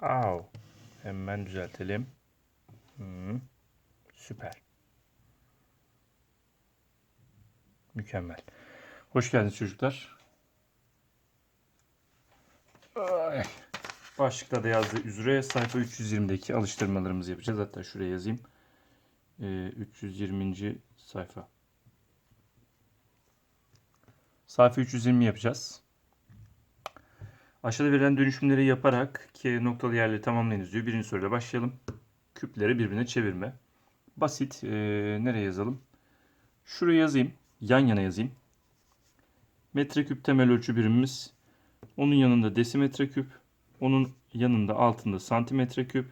Au. Hemen düzeltelim. Hı. Süper. Mükemmel. Hoş geldiniz çocuklar. Ay. Başlıkta da yazdığı üzere sayfa 320'deki alıştırmalarımızı yapacağız. Hatta şuraya yazayım. Ee, 320. sayfa. Sayfa 320 yapacağız. Aşağıda verilen dönüşümleri yaparak ki noktalı yerleri tamamlayınız diyor. Birinci soruyla başlayalım. Küpleri birbirine çevirme. Basit. Ee, nereye yazalım? Şuraya yazayım. Yan yana yazayım. Metreküp temel ölçü birimimiz. Onun yanında desimetre küp. Onun yanında altında santimetre küp.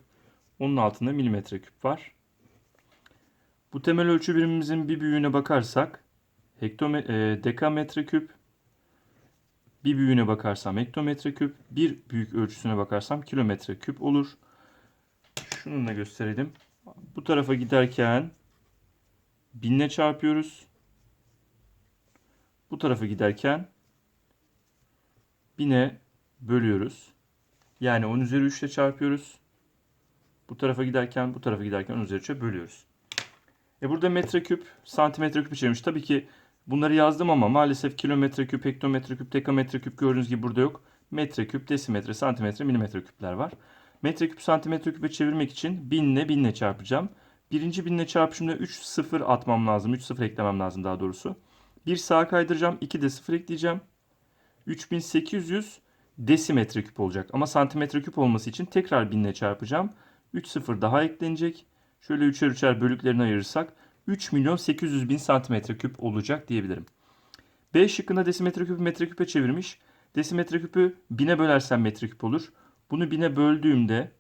Onun altında milimetre küp var. Bu temel ölçü birimimizin bir büyüğüne bakarsak e, dekametre küp, bir büyüğüne bakarsam hektometre küp, bir büyük ölçüsüne bakarsam kilometre küp olur. Şunu da gösterelim. Bu tarafa giderken binle çarpıyoruz. Bu tarafa giderken bine bölüyoruz. Yani 10 üzeri 3 ile çarpıyoruz. Bu tarafa giderken bu tarafa giderken 10 üzeri 3'e bölüyoruz. E burada metreküp, santimetre küp içermiş. Tabii ki bunları yazdım ama maalesef kilometre küp, hektometre küp, dekametre küp gördüğünüz gibi burada yok. Metreküp, desimetre, santimetre, milimetre küpler var. Metreküp, santimetre küpe çevirmek için binle binle çarpacağım. Birinci binle çarpışımda 3 sıfır atmam lazım. 3 sıfır eklemem lazım daha doğrusu. Bir sağa kaydıracağım. 2 de sıfır ekleyeceğim. 3800 desimetre küp olacak. Ama santimetre küp olması için tekrar binle çarpacağım. 3 sıfır daha eklenecek. Şöyle üçer üçer bölüklerini ayırırsak 3 milyon 800 bin santimetre küp olacak diyebilirim. B şıkkında desimetre küpü metreküpe çevirmiş. Desimetre küpü bine bölersem metreküp olur. Bunu bine böldüğümde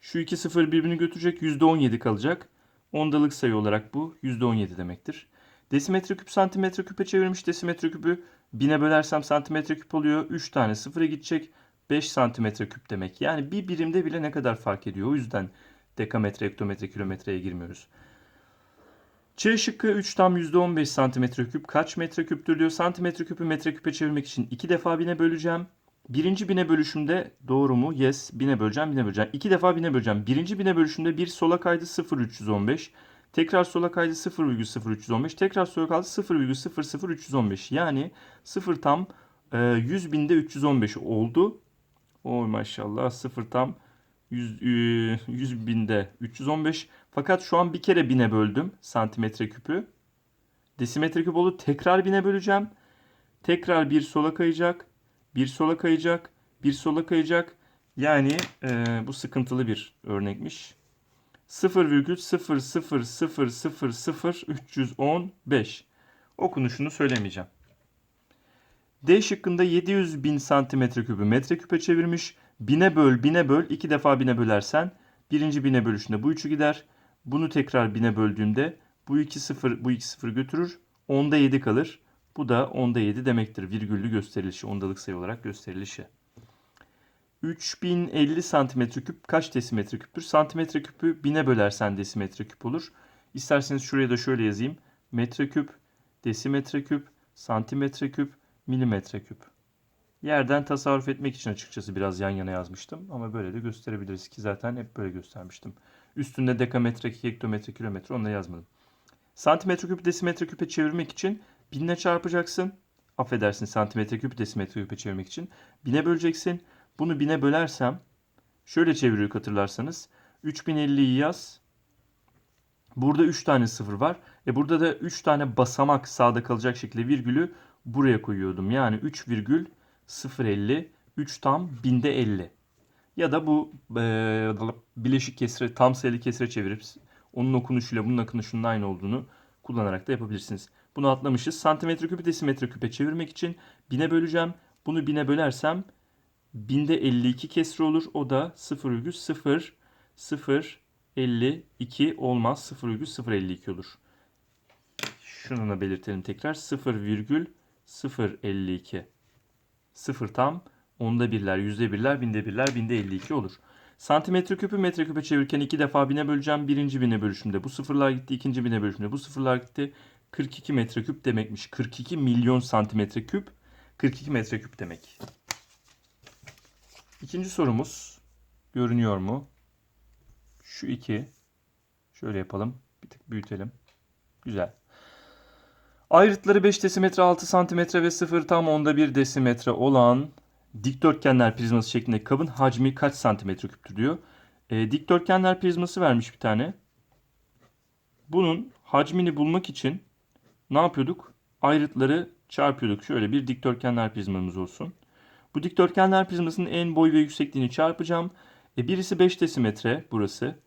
şu iki sıfır birbirini götürecek %17 kalacak. Ondalık sayı olarak bu %17 demektir. Desimetre küp santimetre küpe çevirmiş. Desimetre küpü bine bölersem santimetre küp oluyor. 3 tane sıfıra gidecek. 5 santimetre küp demek. Yani bir birimde bile ne kadar fark ediyor. O yüzden dekametre, hektometre, kilometreye girmiyoruz. C şıkkı 3 tam %15 santimetre küp kaç metre küptür diyor. Santimetre küpü metre küpe çevirmek için 2 defa bine böleceğim. Birinci bine bölüşümde doğru mu? Yes. Bine böleceğim, bine böleceğim. İki defa bine böleceğim. Birinci bine bölüşümde bir sola kaydı 0,315. Tekrar sola kaydı 0,0315. Tekrar sola kaldı 0,00315. Yani 0 tam e, 100 binde 315 oldu. Oy maşallah 0 tam 100, e, 100 binde 315. Fakat şu an bir kere bine böldüm santimetre küpü. Desimetre küp oldu. Tekrar bine böleceğim. Tekrar bir sola kayacak. Bir sola kayacak. Bir sola kayacak. Yani e, bu sıkıntılı bir örnekmiş. 0,0000315 okunuşunu söylemeyeceğim. D şıkkında 700 bin santimetre küpü metre küpe çevirmiş. Bine böl, bine böl. iki defa bine bölersen birinci bine bölüşünde bu üçü gider. Bunu tekrar bine böldüğümde bu iki sıfır, bu iki sıfır götürür. Onda 7 kalır. Bu da onda 7 demektir. Virgüllü gösterilişi, ondalık sayı olarak gösterilişi. 3050 santimetre küp kaç desimetre küptür? Santimetre küpü bine bölersen desimetre küp olur. İsterseniz şuraya da şöyle yazayım. Metre küp, desimetre küp, santimetre küp, milimetre küp. Yerden tasarruf etmek için açıkçası biraz yan yana yazmıştım. Ama böyle de gösterebiliriz ki zaten hep böyle göstermiştim. Üstünde dekametre, hektometre, kilometre onu da yazmadım. Santimetre küpü desimetre küpe çevirmek için binle çarpacaksın. Affedersin santimetre küpü desimetre küpe çevirmek için. Bine böleceksin. Bunu bine bölersem şöyle çeviriyor hatırlarsanız. 3050'yi yaz. Burada 3 tane sıfır var. E burada da 3 tane basamak sağda kalacak şekilde virgülü buraya koyuyordum. Yani 3 virgül 050 3 tam binde 50. Ya da bu e, bileşik kesre tam sayılı kesre çevirip onun okunuşuyla bunun okunuşunun aynı olduğunu kullanarak da yapabilirsiniz. Bunu atlamışız. Santimetre küpü desimetre küpe çevirmek için bine böleceğim. Bunu bine bölersem binde 52 kesre olur. O da 0,0052 olmaz. 0,052 olur. Şunu da belirtelim tekrar. 0,052. 0 tam onda birler, yüzde birler, binde birler, binde 52 olur. Santimetre küpü metre küpe çevirirken iki defa bine böleceğim. Birinci bine bölüşümde bu sıfırlar gitti. ikinci bine bölüşümde bu sıfırlar gitti. 42 metreküp demekmiş. 42 milyon santimetre küp 42 metreküp demek. İkinci sorumuz görünüyor mu? Şu iki. Şöyle yapalım. Bir tık büyütelim. Güzel. Ayrıtları 5 desimetre 6 santimetre ve 0 tam onda 1 desimetre olan dikdörtgenler prizması şeklindeki kabın hacmi kaç santimetre küptür diyor. E, dikdörtgenler prizması vermiş bir tane. Bunun hacmini bulmak için ne yapıyorduk? Ayrıtları çarpıyorduk. Şöyle bir dikdörtgenler prizmamız olsun. Bu dikdörtgenler prizmasının en boy ve yüksekliğini çarpacağım. E, birisi 5 desimetre burası.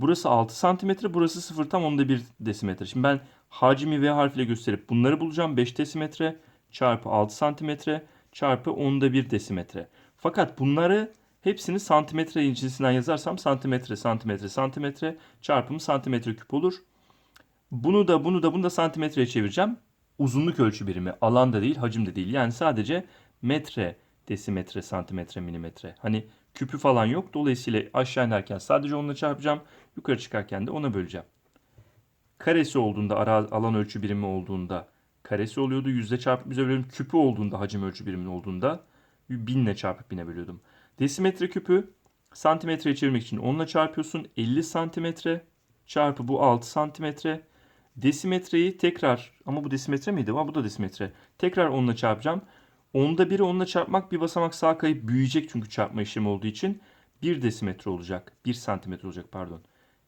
Burası 6 santimetre, burası 0 tam onda 1 desimetre. Şimdi ben hacmi V harfiyle gösterip bunları bulacağım. 5 desimetre çarpı 6 santimetre çarpı onda 1 desimetre. Fakat bunları hepsini santimetre cinsinden yazarsam santimetre, santimetre, santimetre çarpımı santimetre küp olur. Bunu da bunu da bunu da santimetreye çevireceğim. Uzunluk ölçü birimi. Alan da değil, hacim de değil. Yani sadece metre, desimetre, santimetre, milimetre. Hani küpü falan yok. Dolayısıyla aşağı inerken sadece onunla çarpacağım. Yukarı çıkarken de ona böleceğim. Karesi olduğunda, ara alan ölçü birimi olduğunda karesi oluyordu. Yüzde çarpıp bize bölüyorum. Küpü olduğunda, hacim ölçü birimi olduğunda binle çarpıp bine bölüyordum. Desimetre küpü santimetreye çevirmek için onunla çarpıyorsun. 50 santimetre çarpı bu 6 santimetre. Desimetreyi tekrar ama bu desimetre miydi? Ama bu da desimetre. Tekrar onunla çarpacağım. Onda biri onunla çarpmak bir basamak sağa kayıp büyüyecek çünkü çarpma işlemi olduğu için 1 desimetre olacak. 1 santimetre olacak pardon.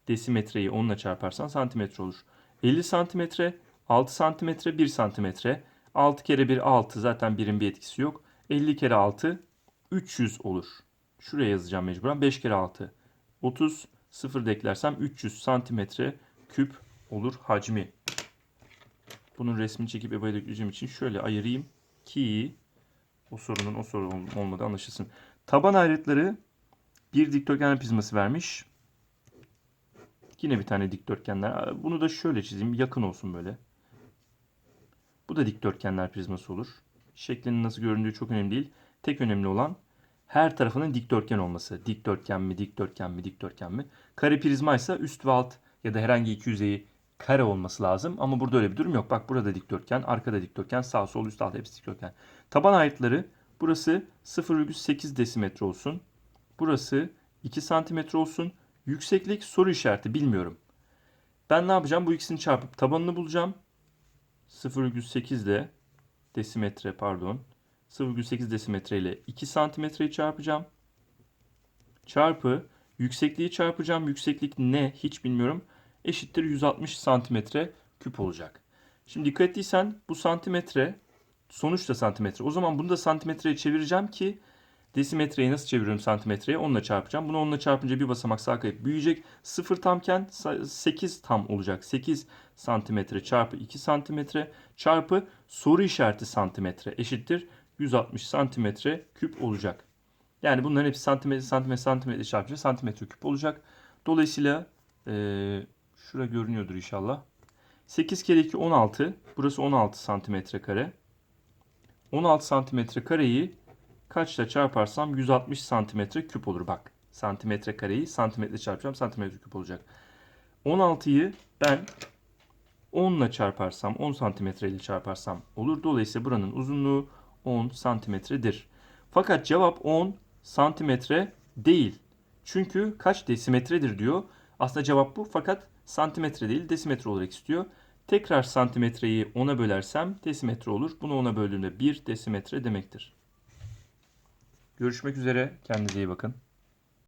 Desimetreyi onunla çarparsan santimetre olur. 50 santimetre, 6 santimetre, 1 santimetre. 6 kere 1 6 zaten birin bir etkisi yok. 50 kere 6 300 olur. Şuraya yazacağım mecburen. 5 kere 6 30 sıfır da eklersem 300 santimetre küp olur hacmi. Bunun resmini çekip EBA'ya yükleyeceğim için şöyle ayırayım ki o sorunun o soru ol- olmadığı anlaşılsın. Taban ayrıtları bir dikdörtgen prizması vermiş. Yine bir tane dikdörtgenler. Bunu da şöyle çizeyim. Yakın olsun böyle. Bu da dikdörtgenler prizması olur. Şeklinin nasıl göründüğü çok önemli değil. Tek önemli olan her tarafının dikdörtgen olması. Dikdörtgen mi, dikdörtgen mi, dikdörtgen mi? Kare prizma ise üst ve alt ya da herhangi iki yüzeyi kare olması lazım. Ama burada öyle bir durum yok. Bak burada dikdörtgen, arkada dikdörtgen, sağ sol üst alt hepsi dikdörtgen. Taban ayrıtları burası 0,8 desimetre olsun. Burası 2 santimetre olsun. Yükseklik soru işareti bilmiyorum. Ben ne yapacağım? Bu ikisini çarpıp tabanını bulacağım. 0,8 ile desimetre pardon. 0,8 desimetre ile 2 santimetreyi çarpacağım. Çarpı yüksekliği çarpacağım. Yükseklik ne hiç bilmiyorum. Eşittir 160 santimetre küp olacak. Şimdi dikkat ettiysen bu santimetre sonuçta santimetre. O zaman bunu da santimetreye çevireceğim ki desimetreyi nasıl çeviriyorum santimetreye? Onunla çarpacağım. Bunu onunla çarpınca bir basamak sağa kayıp büyüyecek. 0 tamken 8 tam olacak. 8 santimetre çarpı 2 santimetre çarpı soru işareti santimetre eşittir 160 santimetre küp olacak. Yani bunların hepsi santimetre santimetre santimetre çarpınca santimetre küp olacak. Dolayısıyla eee şura görünüyordur inşallah. 8 kere 2 16. Burası 16 santimetre kare. 16 santimetre kareyi kaçla çarparsam 160 santimetre küp olur bak. Santimetre kareyi santimetre çarpacağım santimetre küp olacak. 16'yı ben 10 ile çarparsam 10 santimetre ile çarparsam olur. Dolayısıyla buranın uzunluğu 10 santimetredir. Fakat cevap 10 santimetre değil. Çünkü kaç desimetredir diyor. Aslında cevap bu fakat santimetre değil desimetre olarak istiyor. Tekrar santimetreyi 10'a bölersem desimetre olur. Bunu 10'a böldüğümde 1 desimetre demektir. Görüşmek üzere. Kendinize iyi bakın.